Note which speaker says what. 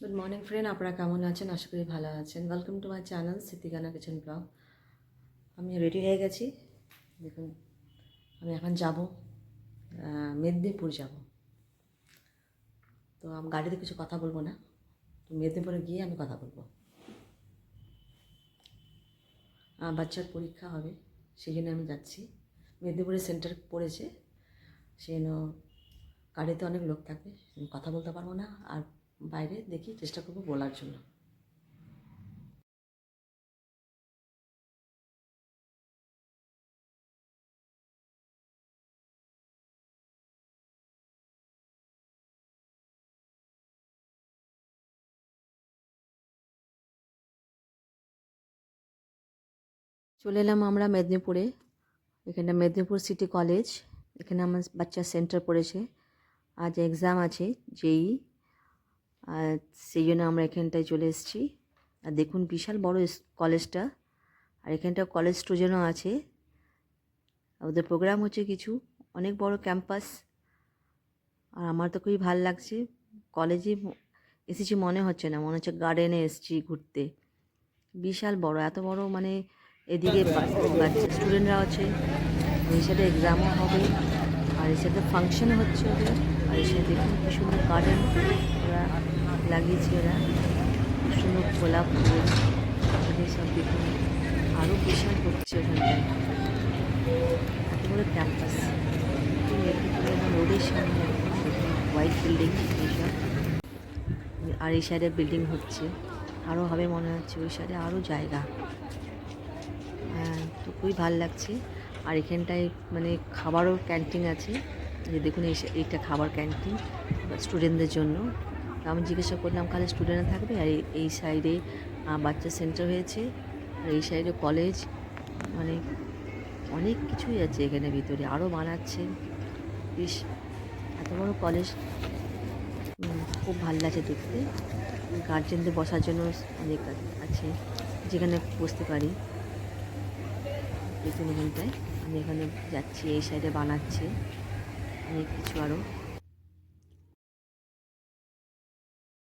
Speaker 1: Good morning friend আপনারা কেমন আছেন? আশা করি ভালো আছেন। Welcome to my channel Siddiqana kitchen vlog আমি রেডি হয়ে গেছি। দেখুন, আমি এখন যাব মেদিনীপুর যাব। তো আমি গাড়িতে কিছু কথা বলব না। তো মেদিনীপুরে গিয়ে আমি কথা বলব। আমার বাচ্চার পরীক্ষা হবে, সেই জন্য আমি যাচ্ছি। মেদিনীপুরে সেন্টার পড়েছে, সেই জন্য গাড়িতে অনেক লোক থাকবে কথা বলতে পারব না। আর দেখি চেষ্টা করব বলার জন্য। চলে এলাম আমরা মেদিনীপুরে। এখানে মেদিনীপুর সিটি কলেজ এখানে আমার বাচ্চা সেন্টার পড়েছে। আজ এক্সাম আছে, যেই আর সেই জন্য আমরা এখানটায় চলে এসেছি। আর দেখুন বিশাল বড় কলেজটা। আর এখানটা কলেজ স্টুডেন্টও আছে। ওদের প্রোগ্রাম হচ্ছে কিছু, অনেক বড় ক্যাম্পাস আর আমার তো খুবই ভালো লাগছে। কলেজে এসেছি মনে হচ্ছে না, মনে হচ্ছে গার্ডেনে এসেছি ঘুরতে। বিশাল বড়, এত বড় মানে এদিকে বাচ্চা স্টুডেন্টরা আছে। এই সাথে এক্সামও হবে। আর এর সাথে ফাংশন হচ্ছে ওদের। আর এর সাথে দেখুন কি সুন্দর গার্ডেন ওরা লাগিয়েছে ওরা। খুব সুন্দর গোলাপ ফুল এদের সব দেখুন আরও বিশাল হচ্ছে ওখানটায়। এত বড় ক্যাম্পাস রোডের সামনে হোয়াইট বিল্ডিং এইসব আর এই সাইডে বিল্ডিং হচ্ছে। আরও হবে মনে হচ্ছে, ওই সাইডে আরও জায়গা। হ্যাঁ তো খুবই ভালো লাগছে। আর এখানটায় মানে খাবারও ক্যান্টিন আছে। যে দেখুন, এই এইটা খাবার ক্যান্টিন স্টুডেন্টদের জন্য। আমি জিজ্ঞাসা করলাম খালি স্টুডেন্টরা থাকবে? আর এই- সাইডে বাচ্চা সেন্টার হয়েছে। আর এই সাইডে কলেজ মানে অনেক কিছুই আছে এখানে ভিতরে। আরও বানাচ্ছে বেশ এত বড় কলেজ খুব ভালো লাগছে দেখতে। গার্জেনদের বসার জন্য অনেক আছে। যেখানে বসতে পারি। দেখুন এখানটায়। আমি এখানে যাচ্ছি, এই সাইডে বানাচ্ছে। অনেক কিছু আরও